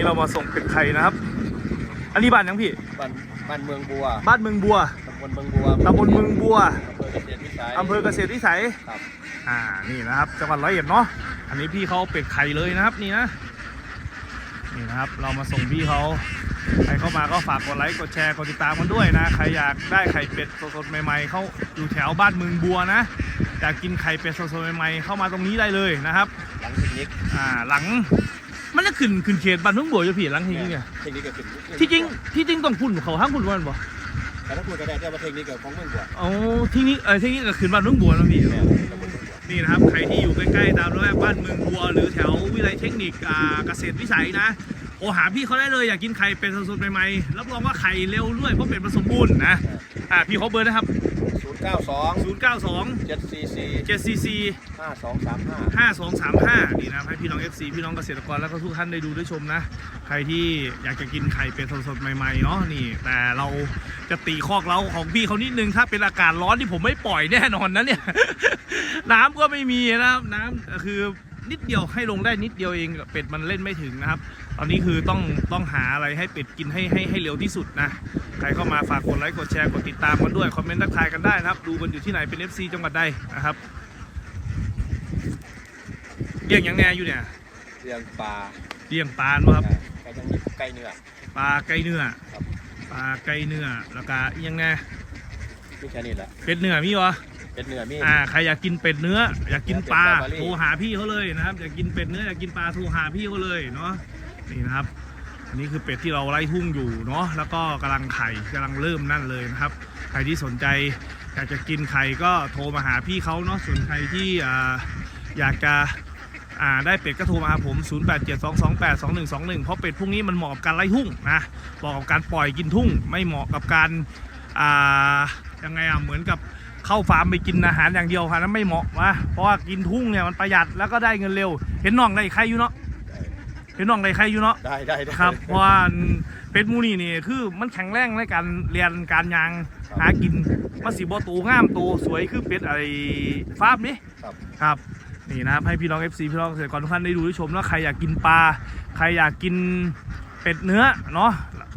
นี่เรามาส่งเป็ดไข่นะครับ อันนี้บ้านยังพี่ บ้านบ้านเมืองบัวบ้านเมืองบัวตำบลเมืองบัวตำบลเมืองบัวอำเภอเกษตรวิสัยอำเภอเกษตรวิสัยครับอ่านี่นะครับจังหวัดร้อยเอ็ดเนาะอันนี้พี่เขาเอาเป็ดไข่เลยนะครับนี่นะนี่นะครับ เรามาส่งพี่เขาใครเข้ามาก็ฝากกดไลค์กดแชร์กดติดตามกันด้วยนะใครอยากได้ไข่เป็ดสดๆใหม่ๆเขาอยู่แถวบ้านเมืองบัวนะอยากกินไข่เป็ดสดๆใหม่ๆเข้ามาตรงนี้ได้เลยนะครับ หลังเทคนิคอ่าหลัง มันจะขึ้นขึ้นเขตบ้านเมืองบัวอยู่พี่หลังที่นี่เนี่ยเทคนิคก็ขึ้นที่จริงที่จริงต้องพุ่นเขาห้างพุ่นวันบ่แต่ถ้าพูดก็ได้แต่ว่าเทคนิคกับของเมืองบัวอ๋อที่นี่เออที่นี่ก็ขึ้นบ้านเมืองบัวแล้วพี่แม่ตำบลเมืองบัวนี่นะครับใครที่อยู่ใกล้ๆตามระแวกบ้านเมืองบัว หรือแถววิทยาลัยเทคนิคอ่าเกษตรวิสัยนะโอหาพี่เขาได้เลยอยากกินไข่เป็นสดๆใหม่ๆรับรองว่าไข่เร็วด้วยเพราะเป็ดมันสมบูรณ์นะอ่าพี่เขาเบอร์นะครับศูนย์ เก้าสอง092 เจ็ดสี่สี่744 ห้าสองสามห้า 5235 นี่นะครับให้พี่น้อง FC พี่น้องเกษตรกรแล้วก็ทุกท่านได้ดูได้ชมนะ ใครที่อยากจะกินไข่เป็ดสดๆใหม่ๆเนาะนี่ แต่เราจะตีคอกเราของพี่เขานิดนึงถ้าเป็นอากาศร้อนที่ผมไม่ปล่อยแน่นอนนะเนี่ย น้ำก็ไม่มีนะครับน้ำคือ นิดเดียวให้ลงได้นิดเดียวเองเป็ดมันเล่นไม่ถึงนะครับ ตอนนี้คือต้องต้องหาอะไรให้เป็ดกินให้ให้ให้เร็วที่สุดนะใครเข้ามาฝากกดไลค์กดแชร์กดติดตามกันด้วยคอมเมนต์ทักทายกันได้นะครับ ดูกันอยู่ที่ไหนเป็น FC จังหวัดใดนะครับเลี้ยงหยังแน่อยู่เนี่ยเรื่องปลาเลี้ยงปลาเนอะครับไก่ยังมีไก่เนื้อ ปลาไก่เนื้อครับ ปลาไก่เนื้อแล้วก็อิหยังแน่ มีแค่นี้แหละ เป็ดเนื้อมีวะ เป็นเนื้อมี อ่าใครอยากกินเป็ดเนื้อ อยากกินปลาเป็ดปลาบาลีโทรหาพี่เขาเลยนะครับ อยากกินเป็ดเนื้ออยากกินปลาโทรหาพี่เขาเลยเนาะนี่นะครับ อันนี้คือเป็ดที่เราไล่ทุ่งอยู่เนาะแล้วก็กำลังไข่กำลังเริ่มนั่นเลยนะครับ ใครที่สนใจอยากจะกินไข่ก็โทรมาหาพี่เขาเนาะส่วนใครที่อ่าอยากจะอ่าได้เป็ดก็โทรมาหาผม 0872282121 เพราะเป็ดพวกนี้มันเหมาะกับการไล่ทุ่งนะเหมาะกับการปล่อยกินทุ่ง ไม่เหมาะกับการ อ่ายังไงอะเหมือนกับ เข้าฟาร์มไปกินอาหารอย่างเดียวค่ะนั้นไม่เหมาะนะเพราะว่ากินทุ่งเนี่ยมันประหยัดแล้วก็ได้เงินเร็ว เห็นน้องได้ใครอยู่เนาะเห็นน้องได้ใครอยู่เนาะได้ได้ได้ครับเพราะว่าเป็ดหมูนี่นี่คือมันแข็งแรงในการเรียนการยางหากินมันสีบตูงามตูสวยคือเป็ดอะไรฟาร์มนี่ครับครับนี่นะครับให้พี่น้อง FC พี่น้องเกษตรกรทุกท่านได้ดูได้ชมแล้วใครอยากกินปลาใครอยากกินเป็ดเนื้อเนาะ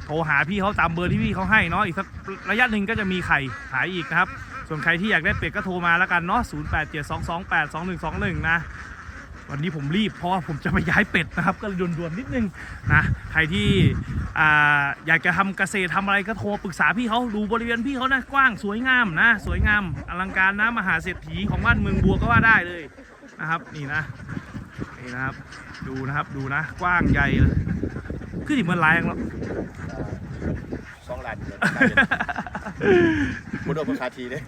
โทรหาพี่เขาตามเบอร์ที่พี่เขาให้เนาะอีกสักระยะหนึ่งก็จะมีไข่ขายอีกนะครับ ส่วนใครที่อยากได้เป็ดก็โทรมาแล้วกันเนาะ0872282121 นะ วันนี้ผมรีบเพราะว่าผมจะไปย้ายเป็ดนะครับ ก็เลยด่วนๆนิดนึงนะ ใครที่อยากจะทำเกษตรทำอะไรก็โทรปรึกษาพี่เขาดูบริเวณพี่เขานะกว้างสวยงามนะ สวยงามอลังการนะมหาเศรษฐีของบ้านเมืองบัวก็ว่าได้เลยนะครับ นี่นะนี่นะครับ ดูนะครับดูนะ กว้างใหญ่เลยคือที่มันลายแล้วสอ ลานเลยบุญโดนคาทีเลย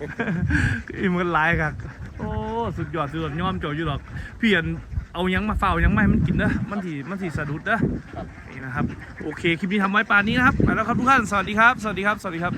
อีมันลายครับโอ้สุดยอดสุดยอดย่อมโจอยู่หรอกเพี่ยนเอายังมาเฝ้ายังไม่มันกินนะมันถีมันถีสะดุดนะนี่นะครับ โอเค คลิปนี้ทำไว้ป่านนี้นะครับไปแล้วครับทุกท่าน สวัสดีครับ สวัสดีครับ สวัสดีครับ